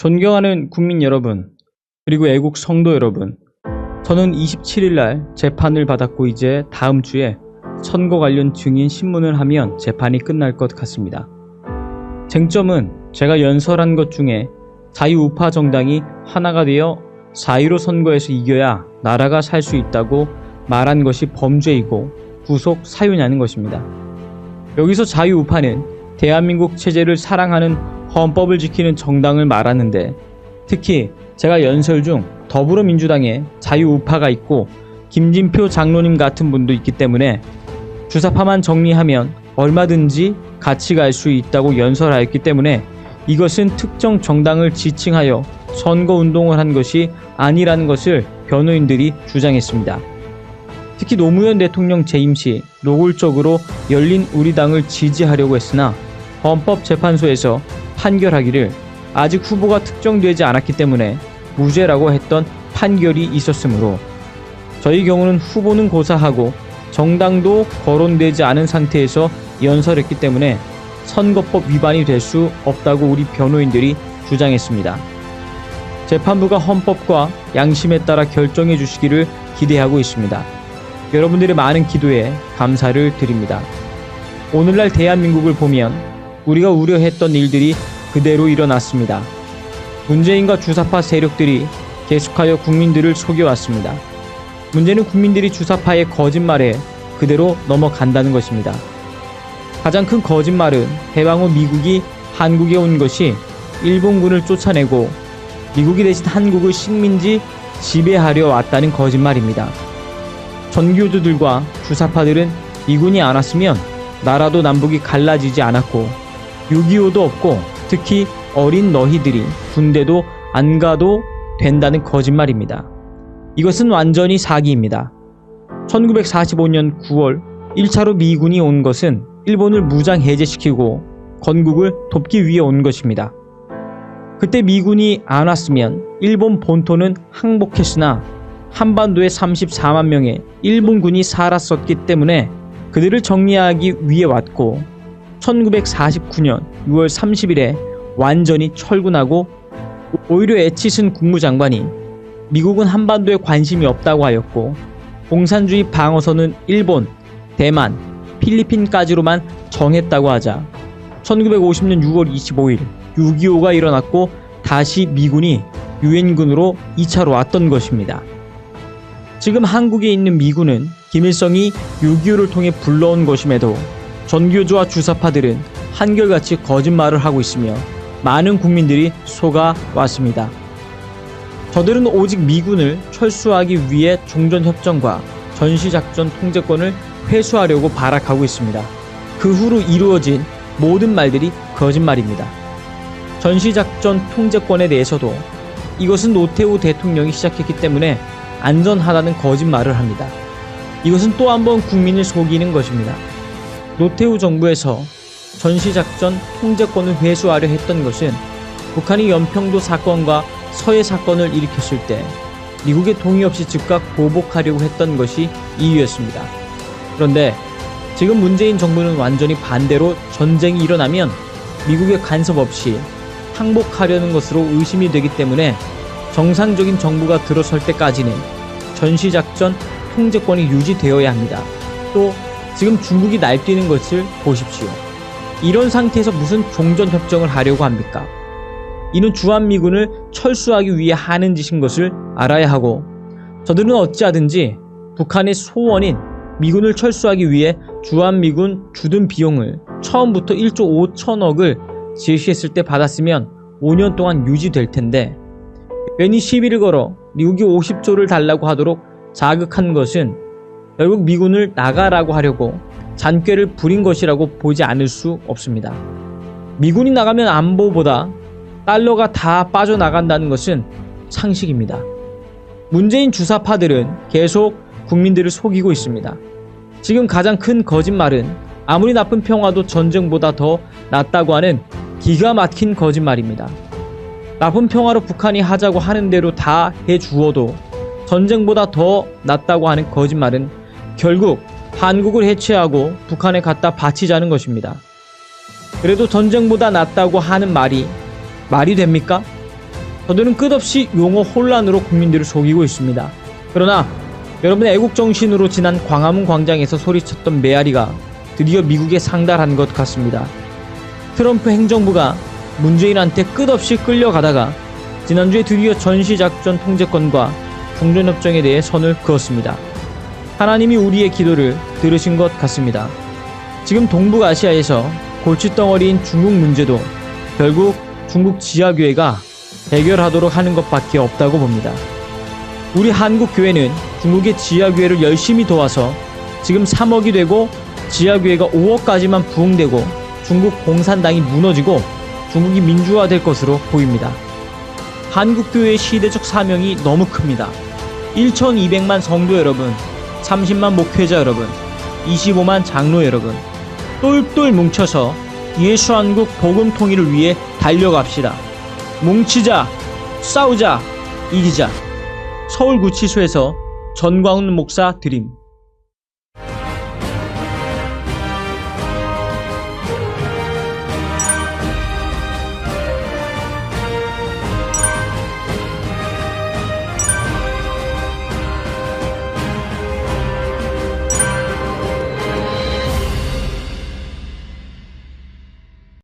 존경하는 국민 여러분, 그리고 애국 성도 여러분, 저는 27일 날 재판을 받았고 이제 다음 주에 선거 관련 증인 신문을 하면 재판이 끝날 것 같습니다. 쟁점은 제가 연설한 것 중에 자유우파 정당이 하나가 되어 4.15 선거에서 이겨야 나라가 살 수 있다고 말한 것이 범죄이고 구속 사유냐는 것입니다. 여기서 자유우파는 대한민국 체제를 사랑하는 헌법을 지키는 정당을 말하는데 특히 제가 연설 중 더불어민주당에 자유우파가 있고 김진표 장로님 같은 분도 있기 때문에 주사파만 정리하면 얼마든지 같이 갈 수 있다고 연설하였기 때문에 이것은 특정 정당을 지칭하여 선거 운동을 한 것이 아니라는 것을 변호인들이 주장했습니다. 특히 노무현 대통령 재임 시 노골적으로 열린 우리당을 지지하려고 했으나 헌법재판소에서 판결하기를 아직 후보가 특정되지 않았기 때문에 무죄라고 했던 판결이 있었으므로 저희 경우는 후보는 고사하고 정당도 거론되지 않은 상태에서 연설했기 때문에 선거법 위반이 될 수 없다고 우리 변호인들이 주장했습니다. 재판부가 헌법과 양심에 따라 결정해 주시기를 기대하고 있습니다. 여러분들의 많은 기도에 감사를 드립니다. 오늘날 대한민국을 보면 우리가 우려했던 일들이 그대로 일어났습니다. 문재인과 주사파 세력들이 계속하여 국민들을 속여왔습니다. 문제는 국민들이 주사파의 거짓말에 그대로 넘어간다는 것입니다. 가장 큰 거짓말은 해방 후 미국이 한국에 온 것이 일본군을 쫓아내고 미국이 대신 한국을 식민지 지배하려 왔다는 거짓말입니다. 전교조들과 주사파들은 미군이 안 왔으면 나라도 남북이 갈라지지 않았고 6.25도 없고 특히 어린 너희들이 군대도 안 가도 된다는 거짓말입니다. 이것은 완전히 사기입니다. 1945년 9월 1차로 미군이 온 것은 일본을 무장 해제시키고 건국을 돕기 위해 온 것입니다. 그때 미군이 안 왔으면 일본 본토는 항복했으나 한반도에 34만 명의 일본군이 살았었기 때문에 그들을 정리하기 위해 왔고 1949년 6월 30일에 완전히 철군하고 오히려 에치슨 국무장관이 미국은 한반도에 관심이 없다고 하였고 공산주의 방어선은 일본, 대만, 필리핀까지로만 정했다고 하자 1950년 6월 25일 6.25가 일어났고 다시 미군이 유엔군으로 2차로 왔던 것입니다. 지금 한국에 있는 미군은 김일성이 6.25를 통해 불러온 것임에도 전교조와 주사파들은 한결같이 거짓말을 하고 있으며 많은 국민들이 속아 왔습니다. 저들은 오직 미군을 철수하기 위해 종전협정과 전시작전 통제권을 회수하려고 발악하고 있습니다. 그 후로 이루어진 모든 말들이 거짓말입니다. 전시작전 통제권에 대해서도 이것은 노태우 대통령이 시작했기 때문에 안전하다는 거짓말을 합니다. 이것은 또 한 번 국민을 속이는 것입니다. 노태우 정부에서 전시작전 통제권을 회수하려 했던 것은 북한이 연평도 사건과 서해 사건을 일으켰을 때 미국의 동의 없이 즉각 보복하려고 했던 것이 이유였습니다. 그런데 지금 문재인 정부는 완전히 반대로 전쟁이 일어나면 미국의 간섭 없이 항복하려는 것으로 의심이 되기 때문에 정상적인 정부가 들어설 때까지는 전시작전 통제권이 유지되어야 합니다. 또 지금 중국이 날뛰는 것을 보십시오. 이런 상태에서 무슨 종전 협정을 하려고 합니까? 이는 주한미군을 철수하기 위해 하는 짓인 것을 알아야 하고 저들은 어찌하든지 북한의 소원인 미군을 철수하기 위해 주한미군 주둔 비용을 처음부터 1조 5천억을 제시했을 때 받았으면 5년 동안 유지될 텐데 괜히 시비를 걸어 미국이 50조를 달라고 하도록 자극한 것은 결국 미군을 나가라고 하려고 잔꾀를 부린 것이라고 보지 않을 수 없습니다. 미군이 나가면 안보보다 달러가 다 빠져나간다는 것은 상식입니다. 문재인 주사파들은 계속 국민들을 속이고 있습니다. 지금 가장 큰 거짓말은 아무리 나쁜 평화도 전쟁보다 더 낫다고 하는 기가 막힌 거짓말입니다. 나쁜 평화로 북한이 하자고 하는 대로 다 해주어도 전쟁보다 더 낫다고 하는 거짓말은 결국 한국을 해체하고 북한에 갖다 바치자는 것입니다. 그래도 전쟁보다 낫다고 하는 말이 말이 됩니까? 저들은 끝없이 용어 혼란으로 국민들을 속이고 있습니다. 그러나 여러분 애국 정신으로 지난 광화문 광장에서 소리쳤던 메아리가 드디어 미국에 상달한 것 같습니다. 트럼프 행정부가 문재인한테 끝없이 끌려가다가 지난주에 드디어 전시작전 통제권과 종전협정에 대해 선을 그었습니다. 하나님이 우리의 기도를 들으신 것 같습니다. 지금 동북아시아에서 골칫덩어리인 중국 문제도 결국 중국 지하교회가 해결하도록 하는 것밖에 없다고 봅니다. 우리 한국 교회는 중국의 지하교회를 열심히 도와서 지금 3억이 되고 지하교회가 5억까지만 부흥되고 중국 공산당이 무너지고 중국이 민주화될 것으로 보입니다. 한국 교회의 시대적 사명이 너무 큽니다. 1,200만 성도 여러분, 30만 목회자 여러분, 25만 장로 여러분, 똘똘 뭉쳐서 예수 한국 복음 통일을 위해 달려갑시다. 뭉치자, 싸우자, 이기자. 서울구치소에서 전광훈 목사 드림.